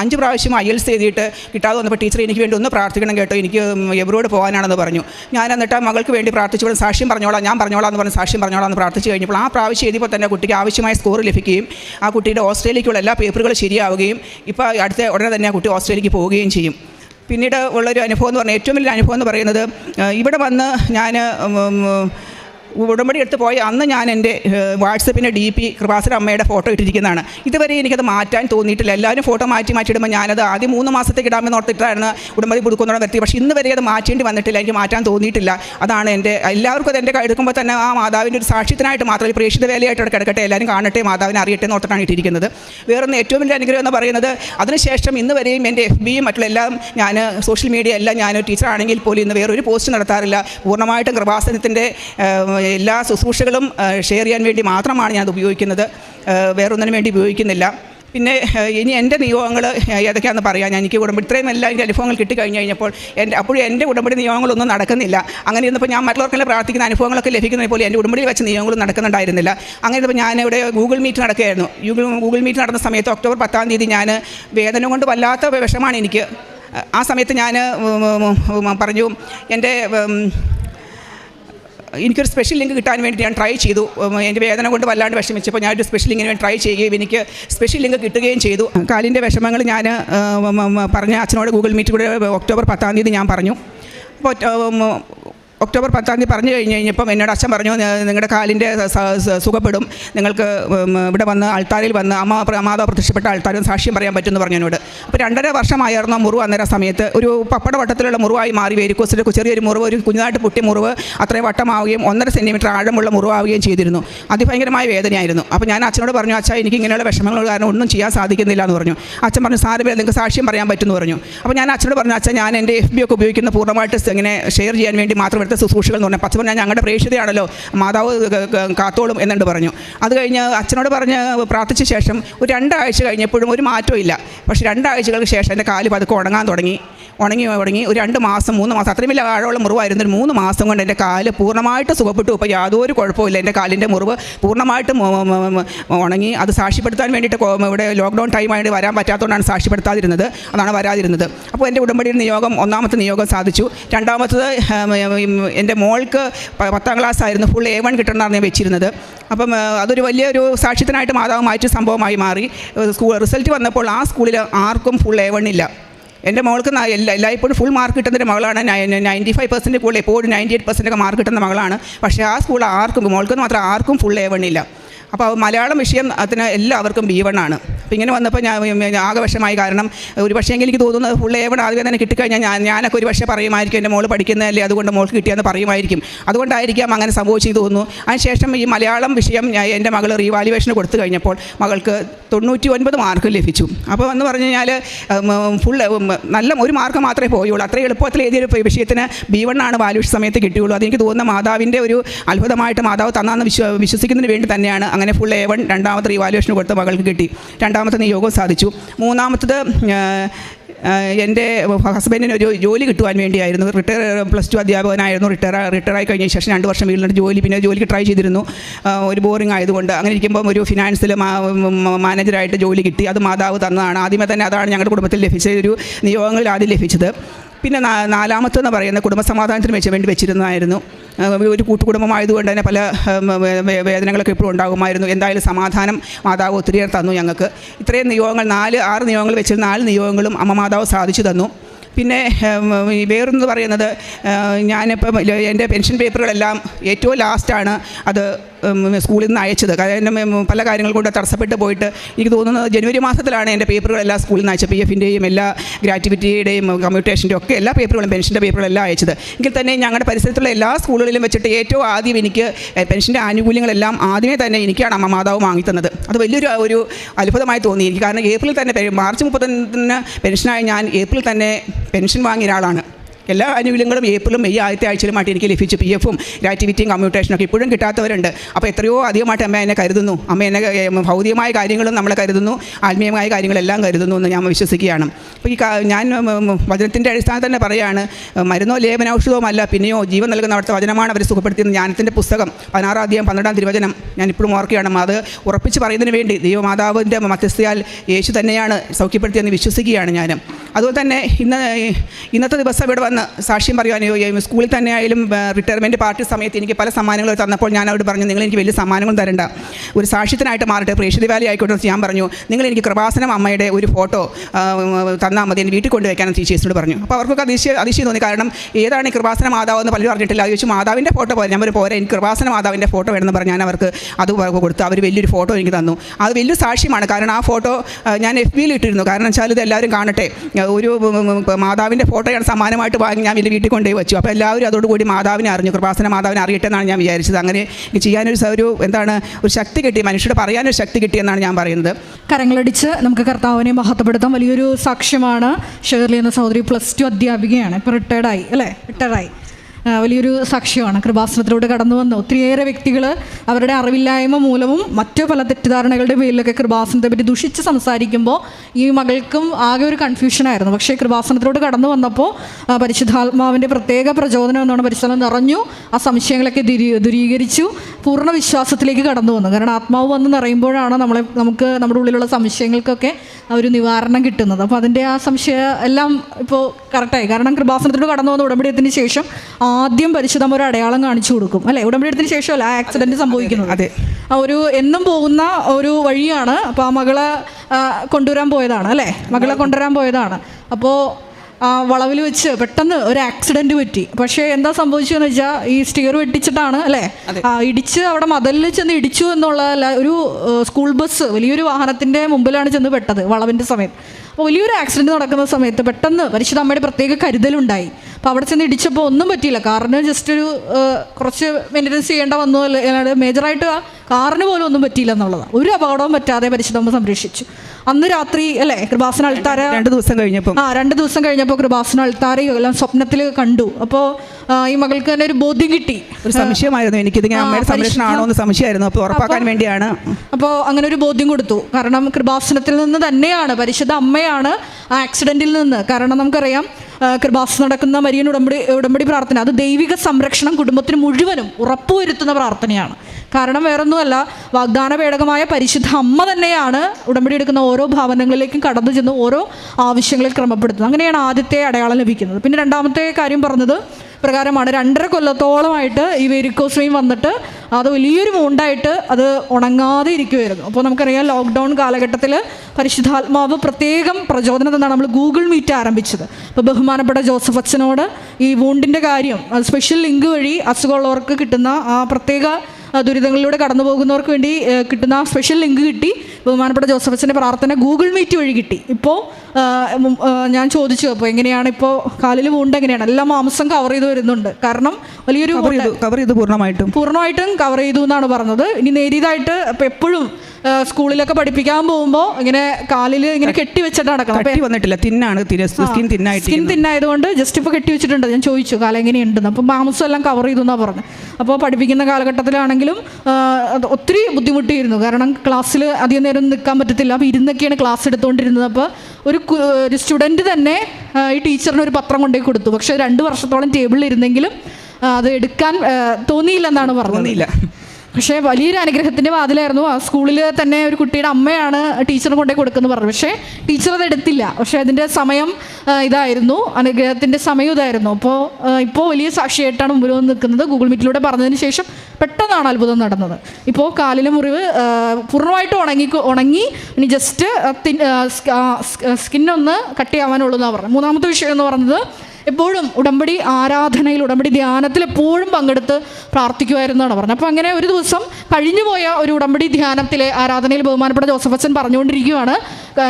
അഞ്ച് പ്രാവശ്യം ഐ എൽസ് എഴുതിയിട്ട് കിട്ടാതെ വന്നപ്പോൾ ടീച്ചർ എനിക്ക് വേണ്ടി ഒന്ന് പ്രാർത്ഥിക്കണം കേട്ടോ. എനിക്ക് എവരോട് പോകാനാണെന്ന് പറഞ്ഞു. ഞാൻ എന്നിട്ട് ആ മകൾക്ക് വേണ്ടി പ്രാർത്ഥിച്ചു. സാക്ഷ്യം പറഞ്ഞോളാം ഞാൻ പറഞ്ഞോളാം എന്ന് പറഞ്ഞ് സാക്ഷ്യം പറഞ്ഞോളാം എന്ന് പ്രാർത്ഥിച്ചു കഴിഞ്ഞപ്പോൾ ആ പ്രാവശ്യം എഴുതിയപ്പോൾ തന്നെ കുട്ടിക്ക് ആവശ്യമായ സ്കോർ ലഭിക്കുകയും ആ കുട്ടിയുടെ ഓസ്ട്രേലിയക്കുള്ള എല്ലാ പേപ്പറുകളും ശരിയാവുകയും ഇപ്പോൾ അടുത്ത ഉടനെ തന്നെ ആ കുട്ടി ഓസ്ട്രേലിയക്ക് പോവുകയും ചെയ്യും. പിന്നീട് ഉള്ളൊരു അനുഭവം എന്ന് പറഞ്ഞാൽ ഏറ്റവും വലിയ അനുഭവം എന്ന് പറയുന്നത് ഇവിടെ വന്ന് ഞാൻ ഉടമ്പടി എടുത്ത് പോയി അന്ന് ഞാൻ എന്റെ വാട്സപ്പിന്റെ ഡി പി കൃപാസര അമ്മയുടെ ഫോട്ടോ ഇട്ടിരിക്കുന്നതാണ്. ഇതുവരെ എനിക്കത് മാറ്റാൻ തോന്നിയിട്ടില്ല. എല്ലാവരും ഫോട്ടോ മാറ്റി മാറ്റിയിടുമ്പോൾ ഞാനത് ആദ്യം മൂന്ന് മാസത്തേക്ക് ഇടാമെന്ന് ഓർത്തിട്ടാണ് ഉടമ്പടി പുതുക്കുന്നോടെ നിർത്തി പക്ഷേ ഇന്ന് വരെ അത് മാറ്റേണ്ടി വന്നിട്ടില്ല. എനിക്ക് മാറ്റാൻ തോന്നിയിട്ടില്ല. അതാണ് എന്റെ എല്ലാവർക്കും അത് എന്റെ എടുക്കുമ്പോൾ തന്നെ ആ മാതാവിന്റെ ഒരു സാക്ഷ്യത്തിനായിട്ട് മാത്രം ഒരു പ്രേക്ഷിത വേലയായിട്ട് കിടക്കട്ടെ. എല്ലാവരും കാണട്ടെ മാതാവിനെ അറിയട്ടെ എന്ന് ഓർത്തിട്ടാണ് ഇട്ടിരിക്കുന്നത്. വേറൊന്ന് ഏറ്റവും വലിയ അനുഗ്രഹം എന്ന് പറയുന്നത് അതിനുശേഷം ഇന്ന് വരെയും എന്റെ എഫ് ബിയും മറ്റുള്ള എല്ലാം ഞാൻ സോഷ്യൽ മീഡിയ എല്ലാം ഞാൻ ടീച്ചറാണെങ്കിൽ പോലും ഇന്ന് വേറൊരു പോസ്റ്റ് നടത്താറില്ല. പൂർണമായിട്ടും കൃപാസനത്തിന്റെ എല്ലാ ശുശ്രൂഷകളും ഷെയർ ചെയ്യാൻ വേണ്ടി മാത്രമാണ് ഞാൻ അത് ഉപയോഗിക്കുന്നത് വേറൊന്നിനും വേണ്ടി ഉപയോഗിക്കുന്നില്ല പിന്നെ ഇനി എന്റെ നിയോഗങ്ങൾ ഏതൊക്കെയാണെന്ന് പറയാം ഞാൻ എനിക്ക് ഉടമ്പടി ഇത്രയും എല്ലാ എനിക്ക് അനുഭവങ്ങൾ കിട്ടിക്കഴിഞ്ഞ് കഴിഞ്ഞപ്പോൾ എന്റെ അപ്പോഴും എന്റെ ഉടമ്പടി നിയോഗങ്ങളൊന്നും നടക്കുന്നില്ല അങ്ങനെ ഇരുന്നപ്പോൾ ഞാൻ മറ്റുള്ളവർക്കെല്ലാം പ്രാർത്ഥിക്കുന്ന അനുഭവങ്ങളൊക്കെ ലഭിക്കുന്നത് പോലെ എന്റെ ഉടമ്പടി വെച്ച നിയോഗങ്ങളും നടക്കുന്നുണ്ടായിരുന്നില്ല അങ്ങനെ ഇരുന്നപ്പോൾ ഞാൻ ഇവിടെ ഗൂഗിൾ മീറ്റ് നടക്കുകയായിരുന്നു ഗൂഗിൾ ഗൂഗിൾ മീറ്റ് നടന്ന സമയത്ത് ഒക്ടോബർ പത്താം തീയതി ഞാൻ വേദന കൊണ്ട് വല്ലാത്ത വിഷമാണ് എനിക്ക് ആ സമയത്ത് ഞാൻ പറഞ്ഞു എന്റെ എനിക്കൊരു സ്പെഷ്യൽ ലിങ്ക് കിട്ടാൻ വേണ്ടി ഞാൻ ട്രൈ ചെയ്തു. എന്റെ വേദന കൊണ്ട് വല്ലാണ്ട് വിഷമിച്ചപ്പോൾ ഞാനൊരു സ്പെഷ്യൽ ലിങ്കിന് വേണ്ടി ട്രൈ ചെയ്യുകയും എനിക്ക് സ്പെഷ്യൽ ലിങ്ക് കിട്ടുകയും ചെയ്തു. കാലിന്റെ വിഷമങ്ങൾ ഞാൻ പറഞ്ഞ അച്ഛനോട് ഗൂഗിൾ മീറ്റ് കൂടെ ഒക്ടോബർ പത്താം തീയതി ഞാൻ പറഞ്ഞു. അപ്പോൾ ഒക്ടോബർ പത്താം തീയതി പറഞ്ഞു കഴിഞ്ഞ് കഴിഞ്ഞപ്പം എന്നോട് അച്ഛൻ പറഞ്ഞു നിങ്ങളുടെ കാലിന്റെ സുഖപ്പെടും. നിങ്ങൾക്ക് ഇവിടെ വന്ന് ആൾത്താരിൽ വന്ന് അമ്മ പ്ര- മാതാവ് പ്രത്യക്ഷപ്പെട്ട ആൾത്താരും സാക്ഷ്യം പറയാൻ പറ്റുമെന്ന് പറഞ്ഞു എന്നോട്. അപ്പോൾ രണ്ടര വർഷമായിരുന്നു മുറിവ് അന്നേരം സമയത്ത്. ഒരു പപ്പട വട്ടത്തിലുള്ള മുറിവായി മാറി വേരിക്കോസിന്റെ ചെറിയൊരു മുറിവ് ഒരു കുഞ്ഞായിട്ട് പൊട്ടിയ മുറിവ് അത്രയും വട്ടമാവുകയും ഒന്നര സെന്റിമീറ്റർ ആഴമുള്ള മുറിവാവുകയും ചെയ്തിരുന്നു. അതിഭയങ്കരമായ വേദനയായിരുന്നു. അപ്പോൾ ഞാൻ അച്ഛനോട് പറഞ്ഞു അച്ഛാ എനിക്ക് ഇങ്ങനെയുള്ള വിഷമങ്ങൾ കാരണം ഒന്നും ചെയ്യാൻ സാധിക്കുന്നില്ല എന്ന് പറഞ്ഞു. അച്ഛൻ പറഞ്ഞു സാരമില്ല നിങ്ങൾക്ക് സാക്ഷ്യം പറയാൻ പറ്റുമെന്ന് പറഞ്ഞു. അപ്പോൾ ഞാൻ അച്ഛനോട് പറഞ്ഞു അച്ഛാ ഞാൻ എന്റെ എഫ് ബി ഒക്കെ ഉപയോഗിക്കുന്ന പൂർണമായിട്ട് ഇങ്ങനെ ഷെയർ ചെയ്യാൻ വേണ്ടി മാത്രം എടുത്ത ശുശ്രൂഷകൾ എന്ന് പറഞ്ഞാൽ പച്ച പറഞ്ഞാൽ ഞങ്ങളുടെ പ്രേക്ഷിതയാണല്ലോ മാതാവ് കാത്തോളും എന്നുണ്ട് പറഞ്ഞു. അത് കഴിഞ്ഞ് അച്ഛനോട് പറഞ്ഞ് പ്രാർത്ഥിച്ച ശേഷം ഒരു രണ്ടാഴ്ച കഴിഞ്ഞപ്പോഴും ഒരു മാറ്റവും ഇല്ല. പക്ഷേ രണ്ടാഴ്ചകൾക്ക് ശേഷം എന്റെ കാൽ പതുക്കെ ഉണങ്ങാൻ തുടങ്ങി. ഉണങ്ങി ഉണങ്ങി ഒരു രണ്ട് മാസം മൂന്ന് മാസം അത്രയും വലിയ ആഴമുള്ള മുറിവായിരുന്നു ഒരു മൂന്ന് മാസം കൊണ്ട് എന്റെ കാൽ പൂർണമായിട്ട് സുഖപ്പെട്ടു. ഇപ്പോൾ യാതൊരു കുഴപ്പമില്ല എന്റെ കാലിന്റെ മുറിവ് പൂർണമായിട്ടും ഉണങ്ങി. അത് സാക്ഷ്യപ്പെടുത്താൻ വേണ്ടിയിട്ട് ഇവിടെ ലോക്ക്ഡൗൺ ടൈമായിട്ട് വരാൻ പറ്റാത്തതുകൊണ്ടാണ് സാക്ഷ്യപ്പെടുത്താതിരുന്നത്. അതാണ് വരാതിരുന്നത്. അപ്പോൾ എന്റെ ഉടമ്പടിയുടെ നിയോഗം ഒന്നാമത്തെ നിയോഗം സാധിച്ചു. രണ്ടാമത്തത് എന്റെ മോൾക്ക് പത്താം ക്ലാസ് ആയിരുന്നു ഫുൾ എ വൺ കിട്ടണമെന്നാണ് ഞാൻ വെച്ചിരുന്നത്. അപ്പം അതൊരു വലിയൊരു സാക്ഷ്യത്തിനായിട്ട് മാതാവ് മാറ്റിയ സംഭവമായി മാറി. സ്കൂൾ റിസൾട്ട് വന്നപ്പോൾ ആ സ്കൂളിൽ ആർക്കും ഫുൾ എ വൺ ഇല്ല. എന്റെ മോൾക്ക് എല്ലാ എല്ലായ്പ്പോഴും ഫുൾ മാർക്ക് കിട്ടുന്നൊരു മകളാണ്. നയന്റി ഫൈവ് പെർസെന്റ് കൂടുതൽ എപ്പോഴും നയന്റി എയ്റ്റ് പെർസെന്റ് ഒക്കെ മാർക്ക് കിട്ടുന്ന മകളാണ്. പക്ഷേ ആ സ്കൂൾ ആർക്കും മോൾക്ക് മാത്രം ആർക്കും ഫുൾ എ വൺ ഇല്ല. അപ്പോൾ മലയാളം വിഷയം അതിന് എല്ലാവർക്കും ബി വൺ ആണ്. അപ്പോൾ ഇങ്ങനെ വന്നപ്പോൾ ഞാൻ ആകവശമായി കാരണം ഒരു പക്ഷേ എനിക്ക് തോന്നുന്നത് ഫുൾ എ വൺ ആദ്യമേ തന്നെ കിട്ടിക്കഴിഞ്ഞാൽ ഞാൻ ഞാനൊക്കെ ഒരു പക്ഷേ പറയുമായിരിക്കും എന്റെ മോൾ പഠിക്കുന്നതല്ലേ അതുകൊണ്ട് മോൾക്ക് കിട്ടിയെന്ന് പറയുമായിരിക്കും. അതുകൊണ്ടായിരിക്കാം അങ്ങനെ സംഭവിച്ചെന്ന് തോന്നുന്നു. അതിനുശേഷം ഈ മലയാളം വിഷയം ഞാൻ എന്റെ മകൾ റീവാലുവേഷന് കൊടുത്തു കഴിഞ്ഞപ്പോൾ മകൾക്ക് തൊണ്ണൂറ്റി ഒൻപത് മാർക്ക് ലഭിച്ചു. അപ്പോൾ എന്ന് പറഞ്ഞു കഴിഞ്ഞാൽ ഫുൾ നല്ല ഒരു മാർക്ക് മാത്രമേ പോയുള്ളൂ. അത്രയും എളുപ്പത്തിൽ എഴുതിയൊരു വിഷയത്തിന് ബി വൺ ആണ് വാലുവേഷൻ സമയത്ത് കിട്ടിയുള്ളൂ. അതെനിക്ക് തോന്നുന്ന മാതാവിന്റെ ഒരു അത്ഭുതമായിട്ട് മാതാവ് തന്നാന്ന് വിശ്വ വിശ്വസിക്കുന്നതിന് വേണ്ടി തന്നെയാണ് അങ്ങനെ ഫുൾ എ വൺ രണ്ടാമത്തെ റീവാലുവേഷൻ കൊടുത്ത മകൾക്ക് കിട്ടി. രണ്ടാമത്തെ നിയോഗം സാധിച്ചു. മൂന്നാമത്തത് എന്റെ ഹസ്ബൻഡിന് ഒരു ജോലി കിട്ടുവാൻ വേണ്ടിയായിരുന്നു. റിട്ടയർ പ്ലസ് ടു അധ്യാപകനായിരുന്നു. റിട്ടയർ റിട്ടയർ ആയി കഴിഞ്ഞ ശേഷം രണ്ട് വർഷം വീട്ടിൽ ജോലി പിന്നെ ജോലിക്ക് ട്രൈ ചെയ്തിരുന്നു. ഒരു ബോറിംഗ് ആയതുകൊണ്ട്. അങ്ങനെ ഇരിക്കുമ്പോൾ ഒരു ഫിനാൻസിൽ മാനേജറായിട്ട് ജോലി കിട്ടി. അത് മാതാവ് തന്നതാണ്. ആദ്യമേ തന്നെ അതാണ് ഞങ്ങളുടെ കുടുംബത്തിൽ ലഭിച്ച ഒരു നിയോഗങ്ങളിൽ ആദ്യം ലഭിച്ചത്. പിന്നെ നാലാമത്തെ എന്ന് പറയുന്ന കുടുംബസമാധാനത്തിന് വേണ്ടി വെച്ചിരുന്നതായിരുന്നു. ഒരു കൂട്ടുകുടുംബമായതുകൊണ്ട് തന്നെ പല വേദനകളൊക്കെ എപ്പോഴും ഉണ്ടാകുമായിരുന്നു. എന്തായാലും സമാധാനം മാതാവ് ഒത്തിരിയേറെ തന്നു ഞങ്ങൾക്ക്. ഇത്രയും നിയോഗങ്ങൾ നാല് ആറ് നിയോഗങ്ങൾ വെച്ച് നാല് നിയോഗങ്ങളും അമ്മ മാതാവ് സാധിച്ചു തന്നു. പിന്നെ വേറൊന്ന് പറയുന്നത് ഞാനിപ്പം എന്റെ പെൻഷൻ പേപ്പറുകളെല്ലാം ഏറ്റവും ലാസ്റ്റാണ്. അത് സ്കൂളിൽ നിന്ന് അയച്ചത്. കാരണം പല കാര്യങ്ങൾ കൊണ്ട് തടസ്സപ്പെട്ട് പോയിട്ട് എനിക്ക് തോന്നുന്നത് ജനുവരി മാസത്തിലാണ് എന്റെ പേപ്പറുകളെല്ലാം സ്കൂളിൽ നിന്ന് അയച്ചത്. പി എഫിന്റെയും എല്ലാ ഗ്രാറ്റുവിറ്റിയുടെയും കമ്മ്യൂട്ടേഷന്റെ ഒക്കെ എല്ലാ പേപ്പറുകളും പെൻഷന്റെ പേപ്പറുകളെല്ലാം അയച്ചത്. എങ്കിൽ തന്നെ ഞങ്ങളുടെ പരിസരത്തുള്ള എല്ലാ സ്കൂളുകളിലും വെച്ചിട്ട് ഏറ്റവും ആദ്യം എനിക്ക് പെൻഷന്റെ ആനുകൂല്യങ്ങളെല്ലാം ആദ്യമേ തന്നെ എനിക്കാണ് അമ്മ മാതാവ് വാങ്ങിത്തന്നത് അത് വലിയൊരു ഒരു അത്ഭുതമായി തോന്നി എനിക്ക്. കാരണം ഏപ്രിൽ തന്നെ മാർച്ച് മുപ്പത്തൊന്നിന് പെൻഷനായി ഞാൻ ഏപ്രിൽ തന്നെ പെൻഷൻ വാങ്ങിയ ഒരാളാണ്. എല്ലാ ആനുകൂല്യങ്ങളും ഏപ്രിലും മെയ് ആദ്യത്തെ ആഴ്ചയിലുമായിട്ട് എനിക്ക് ലഭിച്ചു. പി എഫും ഗ്രാറ്റിവിറ്റിയും കമ്മ്യൂട്ടേഷനും ഒക്കെ ഇപ്പോഴും കിട്ടാത്തവരുണ്ട്. അപ്പോൾ എത്രയോ അധികമായിട്ട് അമ്മ എന്നെ കരുതുന്നു. അമ്മ എന്നെ ഭൗതികമായ കാര്യങ്ങളും നമ്മളെ കരുതുന്നു. ആത്മീയമായ കാര്യങ്ങളെല്ലാം കരുതുന്നു എന്ന് ഞാൻ വിശ്വസിക്കുകയാണ്. അപ്പോൾ ഈ ഞാൻ വചനത്തിന്റെ അടിസ്ഥാനത്തിൽ തന്നെ പറയുകയാണ് മരുന്നോ ലേപനൌഷധവും അല്ല പിന്നെയോ ജീവൻ നൽകുന്ന അവിടുത്തെ വചനമാണ് അവർ സുഖപ്പെടുത്തിയത്. ജ്ഞാനത്തിന്റെ പുസ്തകം പതിനാറാം അധ്യായം പന്ത്രണ്ടാം തിരുവചനം ഞാൻ ഇപ്പോഴും ഓർക്കുകയാണ്. അത് ഉറപ്പിച്ച് പറയുന്നതിന് വേണ്ടി ദൈവമാതാവിന്റെ മധ്യസ്ഥയാൽ യേശു തന്നെയാണ് സൗഖ്യപ്പെടുത്തിയെന്ന് വിശ്വസിക്കുകയാണ് ഞാൻ അതുപോലെ തന്നെ ഇന്ന് ഇന്നത്തെ ദിവസം ഇവിടെ വന്ന് സാക്ഷ്യം പറയുവാൻ സ്കൂളിൽ തന്നെ ആയാലും റിട്ടയർമെന്റ് പാർട്ടി സമയത്ത് എനിക്ക് പല സമ്മാനങ്ങൾ തന്നപ്പോൾ ഞാൻ അവരോട് പറഞ്ഞു നിങ്ങൾ എനിക്ക് വലിയ സമ്മാനങ്ങൾ തരണ്ട. ഒരു സാക്ഷ്യത്തിനായിട്ട് മാറട്ടെ. പ്രേക്ഷിത വാലി ആയിക്കോട്ടെ ഞാൻ പറഞ്ഞു. നിങ്ങൾ എനിക്ക് കൃപാസനം അമ്മയുടെ ഒരു ഫോട്ടോ തന്നാൽ മതി. എന്റെ വീട്ടിൽ കൊണ്ടുവയ്ക്കാനും ടീച്ചേഴ്സിനോട് പറഞ്ഞു. അപ്പോൾ അവർക്കൊക്കെ അതിശയ അതിശയം തോന്നി. കാരണം ഏതാണ് ഈ കൃപാസന മാതാവ് എന്ന് പലരും അറിഞ്ഞിട്ടില്ല. ചോദിച്ചു മാതാവിന്റെ ഫോട്ടോ പോലെ ഞാൻ ഒരു പോരെ എനിക്ക് കൃപാസന മാതാവിന്റെ ഫോട്ടോ വേണമെന്ന് പറഞ്ഞ് ഞാൻ അവർക്ക് അത് കൊടുത്തു. അവർ വലിയൊരു ഫോട്ടോ എനിക്ക് തന്നു. അത് വലിയ സാക്ഷ്യമാണ്. കാരണം ആ ഫോട്ടോ ഞാൻ എഫ് ബിയിൽ ഇട്ടിരുന്നു. കാരണം വെച്ചാൽ ഇത് എല്ലാവരും കാണട്ടെ. ഒരു മാതാവിന്റെ ഫോട്ടോയാണ് സമ്മാനമായിട്ട് വാങ്ങി ഞാൻ എന്റെ വീട്ടിൽ കൊണ്ടുപോയി വെച്ചു. അപ്പോൾ എല്ലാവരും അതോടുകൂടി മാതാവിനെ അറിഞ്ഞു. കൃപാസന മാതാവിനെ അറിയട്ടെ എന്നാണ് ഞാൻ വിചാരിച്ചത്. അങ്ങനെ ചെയ്യാനൊരു ഒരു എന്താണ് ഒരു ശക്തി കിട്ടി. മനുഷ്യരുടെ പറയാനൊരു ശക്തി കിട്ടിയെന്നാണ് ഞാൻ പറയുന്നത്. കരങ്ങളടിച്ച് നമുക്ക് കർത്താവിനെ മഹത്വപ്പെടുത്താം വലിയൊരു സാക്ഷ്യമാണ് ഷേർലി എന്ന സഹോദരി പ്ലസ് ടു അധ്യാപികയാണ്. ഇപ്പോൾ റിട്ടയർഡായി അല്ലേ? റിട്ടയർഡായി വലിയൊരു സാക്ഷ്യമാണ്. കൃപാസനത്തിലൂടെ കടന്നു വന്ന ഒത്തിരിയേറെ വ്യക്തികൾ അവരുടെ അറിവില്ലായ്മ മൂലവും മറ്റു പല തെറ്റിദ്ധാരണകളുടെ പേരിലൊക്കെ കൃപാസനത്തെ പറ്റി ദുഷിച്ച് സംസാരിക്കുമ്പോൾ ഈ മകൾക്കും ആകെ ഒരു കൺഫ്യൂഷനായിരുന്നു പക്ഷേ കൃപാസനത്തിലൂടെ കടന്നു വന്നപ്പോൾ പരിശുദ്ധാത്മാവിന്റെ പ്രത്യേക പ്രചോദനം എന്നാണ് പരിശുദ്ധം നിറഞ്ഞു ആ സംശയങ്ങളൊക്കെ ദൂരീകരിച്ചു പൂർണ വിശ്വാസത്തിലേക്ക് കടന്നു വന്നു. കാരണം ആത്മാവ് വന്ന് നിറയുമ്പോഴാണ് നമ്മളെ നമുക്ക് നമ്മുടെ ഉള്ളിലുള്ള സംശയങ്ങൾക്കൊക്കെ ഒരു നിവാരണം കിട്ടുന്നത്. അപ്പോൾ അതിന്റെ ആ സംശയ എല്ലാം ഇപ്പോൾ കറക്റ്റായി കാരണം കൃപാസനത്തിലൂടെ കടന്നു വന്ന ഉടമ്പടിയത്തിന് ശേഷം ആദ്യം പരിശുദ്ധം ഒരു അടയാളം കാണിച്ചു കൊടുക്കും. അല്ലേ? ഉടമ്പടിയത്തിന് ശേഷമല്ല ആ ആക്സിഡന്റ് സംഭവിക്കുന്നത്. അതെ. ഒരു എന്നും പോകുന്ന ഒരു വഴിയാണ്. അപ്പോൾ ആ മകളെ കൊണ്ടുവരാൻ പോയതാണ്. അല്ലേ? മകളെ കൊണ്ടുവരാൻ പോയതാണ്. അപ്പോൾ ആ വളവിൽ വെച്ച് പെട്ടെന്ന് ഒരു ആക്സിഡന്റ് പറ്റി. പക്ഷേ എന്താ സംഭവിച്ചതെന്ന് വെച്ചാൽ ഈ സ്റ്റിയർ വെട്ടിച്ചിട്ടാണ് അല്ലേ? ആ ഇടിച്ച് അവിടെ മതലിൽ ചെന്ന് ഇടിച്ചു എന്നുള്ളതല്ല ഒരു സ്കൂൾ ബസ് വലിയൊരു വാഹനത്തിന്റെ മുമ്പിലാണ് ചെന്ന് പെട്ടത് വളവിന്റെ സമയത്ത് അപ്പോൾ വലിയൊരു ആക്സിഡന്റ് നടക്കുന്ന സമയത്ത് പെട്ടെന്ന് പരിശുദ്ധ അമ്മയുടെ പ്രത്യേക കരുതലുണ്ടായി. അപ്പോൾ അവിടെ ചെന്ന് ഇടിച്ചപ്പോൾ ഒന്നും പറ്റിയില്ല. കാറിന് ജസ്റ്റ് ഒരു കുറച്ച് മെയിന്റനൻസ് ചെയ്യേണ്ട വന്നു അല്ലാതെ മേജറായിട്ട് ആ കാറിന് പോലും ഒന്നും പറ്റിയില്ല എന്നുള്ളതാണ് ഒരു അപകടവും പറ്റാതെ പരിശുദ്ധമ്മ സംരക്ഷിച്ചു. അന്ന് രാത്രി അല്ലേ കൃപാസന അൾത്താര രണ്ട് ദിവസം കഴിഞ്ഞപ്പോൾ ആ രണ്ട് ദിവസം കഴിഞ്ഞപ്പോൾ കൃപാസന അൾത്താരയും എല്ലാം സ്വപ്നത്തിൽ കണ്ടു. അപ്പോൾ ഈ മകൾക്ക് തന്നെ ഒരു ബോധ്യം കിട്ടി. ഒരു സംശയമായിരുന്നു. എനിക്ക് അമ്മയുടെ സംരക്ഷണമാണോ എന്ന് സംശയമായിരുന്നു. അപ്പോൾ ഉറപ്പാക്കാൻ വേണ്ടിയാണ്. അപ്പോൾ അങ്ങനെ ഒരു ബോധ്യം കൊടുത്തു. കാരണം കൃപാസനത്തിൽ നിന്ന് തന്നെയാണ് പരിശുദ്ധ അമ്മയാണ് ആ ആക്സിഡന്റിൽ നിന്ന്. കാരണം നമുക്കറിയാം ആ, കൃപാസനം നടക്കുന്ന മരിയൻ ഉടമ്പടി ഉടമ്പടി പ്രാർത്ഥന. അത് ദൈവിക സംരക്ഷണം കുടുംബത്തിന് മുഴുവനും ഉറപ്പുവരുത്തുന്ന പ്രാർത്ഥനയാണ്. കാരണം വേറൊന്നുമല്ല വാഗ്ദാന പേടകമായ പരിശുദ്ധ അമ്മ തന്നെയാണ് ഉടമ്പടി എടുക്കുന്ന ഓരോ ഭവനങ്ങളിലേക്കും കടന്നു ചെന്ന് ഓരോ ആവശ്യങ്ങളിൽ ക്രമപ്പെടുത്തുന്നത്. അങ്ങനെയാണ് ആദ്യത്തെ അടയാളം ലഭിക്കുന്നത്. പിന്നെ രണ്ടാമത്തെ കാര്യം പറഞ്ഞത് പ്രകാരമാണ് രണ്ടര കൊല്ലത്തോളമായിട്ട് ഈ വെരിക്കോസ് വെയിൻ വന്നിട്ട് അത് വലിയൊരു മൂണ്ടായിട്ട് അത് ഉണങ്ങാതെ ഇരിക്കുമായിരുന്നു അപ്പോൾ നമുക്കറിയാം ലോക്ക്ഡൗൺ കാലഘട്ടത്തിൽ പരിശുദ്ധാത്മാവ് പ്രത്യേകം പ്രചോദനം തന്നാണ് നമ്മൾ ഗൂഗിൾ മീറ്റ് ആരംഭിച്ചത്. അപ്പോൾ ബഹുമാനപ്പെട്ട ജോസഫ് അച്ഛനോട് ഈ വൂണ്ടിന്റെ കാര്യം സ്പെഷ്യൽ ലിങ്ക് വഴി അസുഖമുള്ളവർക്ക് കിട്ടുന്ന ആ പ്രത്യേക ദുരിതങ്ങളിലൂടെ കടന്നു പോകുന്നവർക്ക് വേണ്ടി കിട്ടുന്ന സ്പെഷ്യൽ ലിങ്ക് കിട്ടി. ബഹുമാനപ്പെട്ട ജോസഫ് അച്ഛന്റെ പ്രാർത്ഥന ഗൂഗിൾ മീറ്റ് വഴി കിട്ടി. ഇപ്പോൾ ഞാൻ ചോദിച്ചു അപ്പോൾ എങ്ങനെയാണ് ഇപ്പോൾ കാലിൽ വൂണ്ട് എങ്ങനെയാണ്? എല്ലാം മാംസം കവർ ചെയ്ത് വരുന്നുണ്ട്. കാരണം വലിയൊരു കവർ ചെയ്തു പൂർണമായിട്ടും. പൂർണമായിട്ടും കവർ ചെയ്തു എന്നാണ് പറഞ്ഞത്. ഇനി നേരിയതായിട്ട് എപ്പോഴും സ്കൂളിലൊക്കെ പഠിപ്പിക്കാൻ പോകുമ്പോൾ ഇങ്ങനെ കാലിൽ ഇങ്ങനെ കെട്ടി വെച്ചിട്ട് നടക്കണം കെട്ടി വന്നിട്ടില്ല തിന്നാണ് സ്കിൻ തിന്നായിട്ട് സ്കിൻ തിന്നായതുകൊണ്ട് ജസ്റ്റ് ഇപ്പോൾ കെട്ടി വെച്ചിട്ടുണ്ട് ഞാൻ ചോദിച്ചു കാലം എങ്ങനെയുണ്ടെന്ന്. അപ്പോൾ മാംസം എല്ലാം കവർ ചെയ്തു എന്നാണ് പറഞ്ഞത് അപ്പോൾ പഠിപ്പിക്കുന്ന കാലഘട്ടത്തിലാണെങ്കിലും ഒത്തിരി ബുദ്ധിമുട്ടിയിരുന്നു. കാരണം ക്ലാസ്സിൽ അധികം നേരം നിൽക്കാൻ പറ്റത്തില്ല. അപ്പോൾ ഇരുന്നൊക്കെയാണ് ക്ലാസ് എടുത്തുകൊണ്ടിരുന്നത് അപ്പോൾ ഒരു സ്റ്റുഡന്റ് ഒരു സ്റ്റുഡന്റ് തന്നെ ഈ ടീച്ചറിന് ഒരു പത്രം കൊണ്ടുപോയി കൊടുത്തു. പക്ഷെ രണ്ട് വർഷത്തോളം ടേബിളിൽ ഇരുന്നെങ്കിലും അത് എടുക്കാൻ തോന്നിയില്ലെന്നാണ് പറഞ്ഞത്. തോന്നിയില്ല. പക്ഷേ വലിയൊരു അനുഗ്രഹത്തിന്റെ വാതിലായിരുന്നു. ആ സ്കൂളിൽ തന്നെ ഒരു കുട്ടിയുടെ അമ്മയാണ് ടീച്ചറിന് കൊണ്ടേ കൊടുക്കുന്നത് പറഞ്ഞു പക്ഷേ ടീച്ചർ അത് എടുത്തില്ല. പക്ഷേ അതിന്റെ സമയം ഇതായിരുന്നു. അനുഗ്രഹത്തിന്റെ സമയം ഇതായിരുന്നു. അപ്പോൾ ഇപ്പോൾ വലിയ സാക്ഷിയായിട്ടാണ് മുമ്പിൽ വന്ന് നിൽക്കുന്നത്. ഗൂഗിൾ മീറ്റിലൂടെ പറഞ്ഞതിന് ശേഷം പെട്ടെന്നാണ് അത്ഭുതം നടന്നത്. ഇപ്പോൾ കാലിലെ മുറിവ് പൂർണമായിട്ട് ഉണങ്ങി ഉണങ്ങി. ഇനി ജസ്റ്റ് സ്കിന്നൊന്ന് കട്ട് ചെയ്യാവാനുള്ളൂ എന്നാണ് പറഞ്ഞത്. മൂന്നാമത്തെ വിഷയം എന്ന് പറഞ്ഞത് എപ്പോഴും ഉടമ്പടി ആരാധനയിൽ ഉടമ്പടി ധ്യാനത്തിൽ എപ്പോഴും പങ്കെടുത്ത് പ്രാർത്ഥിക്കുമായിരുന്നാണ് പറഞ്ഞത്. അപ്പോൾ അങ്ങനെ ഒരു ദിവസം കഴിഞ്ഞു പോയ ഒരു ഉടമ്പടി ധ്യാനത്തിലെ ആരാധനയിൽ ബഹുമാനപ്പെട്ട ജോസഫ് അച്ഛൻ പറഞ്ഞുകൊണ്ടിരിക്കുകയാണ്.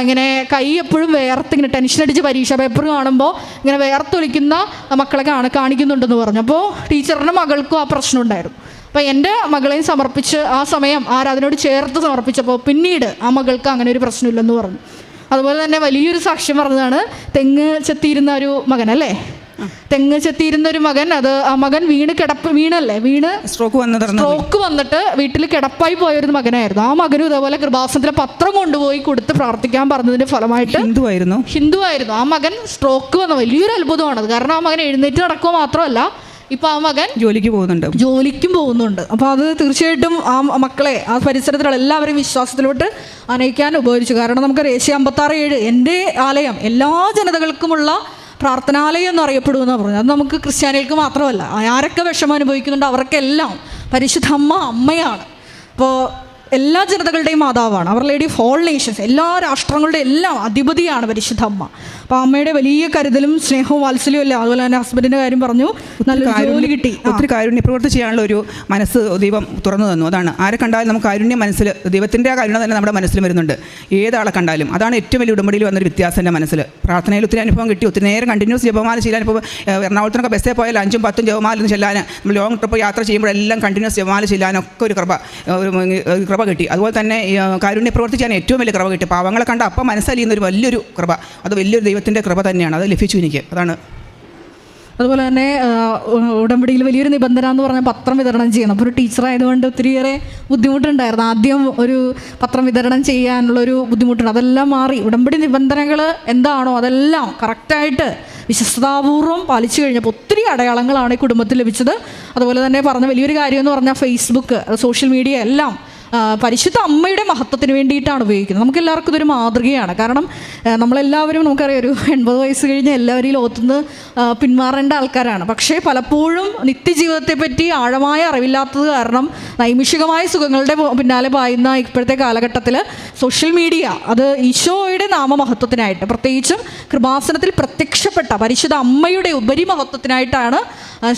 ഇങ്ങനെ കൈ എപ്പോഴും വേർത്ത് ഇങ്ങനെ ടെൻഷൻ അടിച്ച് പരീക്ഷ പേപ്പർ കാണുമ്പോൾ ഇങ്ങനെ വേർത്തൊലിക്കുന്ന മക്കളെ കാണ കാണിക്കുന്നുണ്ടെന്ന് പറഞ്ഞു. അപ്പോൾ ടീച്ചറിന്റെ മകൾക്കും ആ പ്രശ്നം ഉണ്ടായിരുന്നു. അപ്പോൾ എന്റെ മകളെയും സമർപ്പിച്ച് ആ സമയം ആരാധനയോട് ചേർത്ത് സമർപ്പിച്ചപ്പോൾ പിന്നീട് ആ മകൾക്ക് അങ്ങനെ ഒരു പ്രശ്നമില്ലെന്ന് പറഞ്ഞു. അതുപോലെ തന്നെ വലിയൊരു സാക്ഷ്യം പറഞ്ഞതാണ് തെങ്ങ് ചെത്തിയിരുന്ന ഒരു മകൻ അല്ലേ? തെങ്ങ് ചെത്തിയിരുന്ന ഒരു മകൻ അത് ആ മകൻ വീണ് കിടപ്പ് വീണല്ലേ? വീണ് സ്ട്രോക്ക് സ്ട്രോക്ക് വന്നിട്ട് വീട്ടിൽ കിടപ്പായി പോയ ഒരു മകനായിരുന്നു. ആ മകനും ഇതേപോലെ കൃപാസനത്തിലെ പത്രം കൊണ്ടുപോയി കൊടുത്ത് പ്രാർത്ഥിക്കാൻ പറഞ്ഞതിന്റെ ഫലമായിട്ട് ഹിന്ദു ആയിരുന്നു. ഹിന്ദു ആയിരുന്നു. ആ മകൻ സ്ട്രോക്ക് വന്ന വലിയൊരു അത്ഭുതമാണത് കാരണം ആ മകൻ എഴുന്നേറ്റ് നടക്കുക മാത്രമല്ല ഇപ്പൊ ആ മകൻ? ജോലിക്ക് പോകുന്നുണ്ട്. ജോലിക്കും പോകുന്നുണ്ട്. അപ്പോൾ അത് തീർച്ചയായിട്ടും ആ മക്കളെ ആ പരിസരത്തിലുള്ള എല്ലാവരെയും വിശ്വാസത്തിലോട്ട് അനയിക്കാൻ ഉപകരിച്ചു. കാരണം നമുക്ക് ഏഷ്യ അമ്പത്താറ് ഏഴ് എന്റെ ആലയം എല്ലാ ജനതകൾക്കുമുള്ള പ്രാർത്ഥനാലയം എന്ന് അറിയപ്പെടുമെന്ന് പറഞ്ഞു അത് നമുക്ക് ക്രിസ്ത്യാനികൾക്ക് മാത്രമല്ല ആരൊക്കെ വിഷമം അനുഭവിക്കുന്നുണ്ട് അവർക്കെല്ലാം പരിശുദ്ധ അമ്മ അമ്മയാണ്. അപ്പോൾ എല്ലാ ജനതകളുടെയും മാതാവാണ്. അവർ ലേഡി ഓഫ് ഓൾ നേഷൻസ് എല്ലാ രാഷ്ട്രങ്ങളുടെയും എല്ലാം അധിപതിയാണ് പരിശുദ്ധ അമ്മ അപ്പോൾ അമ്മയുടെ വലിയ കരുതലും സ്നേഹവും വാത്സല്യവും അല്ലേ അതുപോലെ തന്നെ ഹസ്ബൻഡിന്റെ കാര്യം പറഞ്ഞു. നല്ല ജോലി കിട്ടി. ഒത്തിരി കാരുണ്യ പ്രവർത്തി ചെയ്യാനുള്ള ഒരു മനസ്സ് ദൈവം തുറന്നു തന്നു. അതാണ്. ആരെ കണ്ടാലും നമുക്ക് കാരുണ്യം മനസ്സിൽ ദൈവത്തിന്റെ ആ കരുണ തന്നെ നമ്മുടെ മനസ്സിൽ വരുന്നുണ്ട്. ഏതാളെ കണ്ടാലും. അതാണ് ഏറ്റവും വലിയ ഉടമ്പടിയിൽ വന്നൊരു വ്യത്യാസം എന്റെ മനസ്സിൽ. പ്രാർത്ഥനയിൽ ഒത്തിരി അനുഭവം കിട്ടി. ഒത്തിരി നേരം കണ്ടിന്യൂസ് ജപമാല ചെയ്യാൻ ഇപ്പോൾ എറണാകുളത്തിനൊക്കെ ബസ്സിൽ പോയാൽ അഞ്ചും പത്തും ജപമാല ഒന്ന് ചെല്ലാൻ. നമ്മൾ ലോങ് ട്രിപ്പ് യാത്ര ചെയ്യുമ്പോഴെല്ലാം കണ്ടിന്യൂസ് ജപമാല ചെല്ലാനൊക്കെ ഒരു കൃപ ഒരു കൃപ കിട്ടി. അതുപോലെ തന്നെ കാരുണ്യ പ്രവൃത്തി ചെയ്യാൻ ഏറ്റവും വലിയ കൃപ കിട്ടി. പാവങ്ങളെ കണ്ട അപ്പം മനസ്സലിയുന്ന ഒരു വലിയൊരു കൃപ. അത് വലിയൊരു ദൈവത്തിന്റെ കൃപ തന്നെയാണ്. അത് ലഭിച്ചു എനിക്ക്. അതാണ്. അതുപോലെ തന്നെ ഉടമ്പടിയിൽ വലിയൊരു നിബന്ധന എന്ന് പറഞ്ഞാൽ പത്രം വിതരണം ചെയ്യണം. അപ്പോൾ ഒരു ടീച്ചർ ആയതുകൊണ്ട് ഒത്തിരിയേറെ ബുദ്ധിമുട്ടുണ്ടായിരുന്നു. ആദ്യം ഒരു പത്രം വിതരണം ചെയ്യാനുള്ളൊരു ബുദ്ധിമുട്ടുണ്ട്. അതെല്ലാം മാറി. ഉടമ്പടി നിബന്ധനകൾ എന്താണോ അതെല്ലാം കറക്റ്റായിട്ട് വിശ്വസ്താപൂർവം പാലിച്ചു കഴിഞ്ഞപ്പോൾ ഒത്തിരി അടയാളങ്ങളാണ് ഈ കുടുംബത്തിൽ ലഭിച്ചത്. അതുപോലെ തന്നെ പറഞ്ഞ വലിയൊരു കാര്യം എന്ന് പറഞ്ഞാൽ ഫേസ്ബുക്ക് സോഷ്യൽ മീഡിയ എല്ലാം പരിശുദ്ധ അമ്മയുടെ മഹത്വത്തിന് വേണ്ടിയിട്ടാണ് ഉപയോഗിക്കുന്നത്. നമുക്ക് എല്ലാവർക്കും ഇതൊരു മാതൃകയാണ്. കാരണം നമ്മളെല്ലാവരും നമുക്കറിയാം ഒരു എൺപത് വയസ്സ് കഴിഞ്ഞ് എല്ലാവരും ഓത്തുനിന്ന് പിന്മാറേണ്ട ആൾക്കാരാണ്. പക്ഷേ പലപ്പോഴും നിത്യജീവിതത്തെ പറ്റി ആഴമായ അറിവില്ലാത്തത് കാരണം നൈമിഷികമായ സുഖങ്ങളുടെ പിന്നാലെ പായുന്ന ഇപ്പോഴത്തെ കാലഘട്ടത്തിൽ സോഷ്യൽ മീഡിയ അത് ഈശോയുടെ നാമമഹത്വത്തിനായിട്ട് പ്രത്യേകിച്ചും കൃപാസനത്തിൽ പ്രത്യക്ഷപ്പെട്ട പരിശുദ്ധ അമ്മയുടെ ഉപരിമഹത്വത്തിനായിട്ടാണ്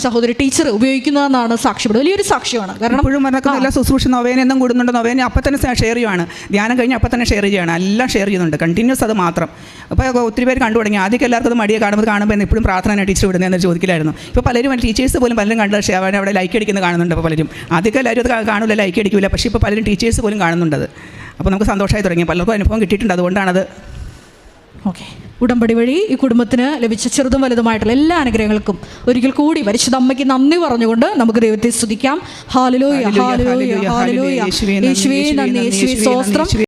സഹോദരി ടീച്ചർ ഉപയോഗിക്കുന്നതെന്നാണ് സാക്ഷ്യപ്പെടുന്നത്. വലിയൊരു സാക്ഷ്യമാണ്. കാരണം ഇപ്പോഴും നടക്കുന്ന എല്ലാ ശുശ്രൂഷ നൊവേനെന്നും കൂടുന്നുണ്ട്. നൊവേന അപ്പം തന്നെ ഷെയർ ചെയ്യുവാണ്. ധ്യാനം കഴിഞ്ഞ് അപ്പം തന്നെ ഷെയർ ചെയ്യുകയാണ് എല്ലാം ഷെയർ ചെയ്യുന്നുണ്ട്. കണ്ടിന്യൂസ് അത് മാത്രം. അപ്പോൾ ഒത്തിരി പേര് കണ്ടു തുടങ്ങി. ആദ്യമൊക്കെ എല്ലാവർക്കും അത് മടിയെ. കാണുമ്പോൾ കാണുമ്പോൾ ഇപ്പോഴും പ്രാർത്ഥന ടീച്ചർ വിടുന്നതെന്ന് ചോദിക്കില്ലായിരുന്നു. ഇപ്പോൾ പലരും ടീച്ചേഴ്സ് പോലും പലരും കണ്ട ഷെയർ അവിടെ അവിടെ ലൈക്ക് അടിക്കുന്നത് കാണുന്നുണ്ട് അപ്പോൾ പലരും. ആദ്യമൊക്കെ എല്ലാവരും അത് കാണില്ല ലൈക്ക് അടിക്കില്ല പക്ഷേ ഇപ്പോൾ പലരും ടീച്ചേഴ്സ് പോലും കാണുന്നുണ്ട് അപ്പോൾ നമുക്ക് സന്തോഷമായി തുടങ്ങി. പലർക്കും അനുഭവം കിട്ടിയിട്ടുണ്ട്. അതുകൊണ്ടാണത് ഓക്കെ. ഉടമ്പടി വഴി ഈ കുടുംബത്തിന് ലഭിച്ച ചെറുതും വലുതുമായിട്ടുള്ള എല്ലാ അനുഗ്രഹങ്ങൾക്കും ഒരിക്കൽ കൂടി പരിശുദ്ധ അമ്മയ്ക്ക് നന്ദി പറഞ്ഞുകൊണ്ട് നമുക്ക് ദൈവത്തെ സ്തുതിക്കാം. ഹാലലോയ ഹാലലോയ ഹാലലോയ യേശുവേ നന്ദി, യേശുവേ സ്തോത്രം.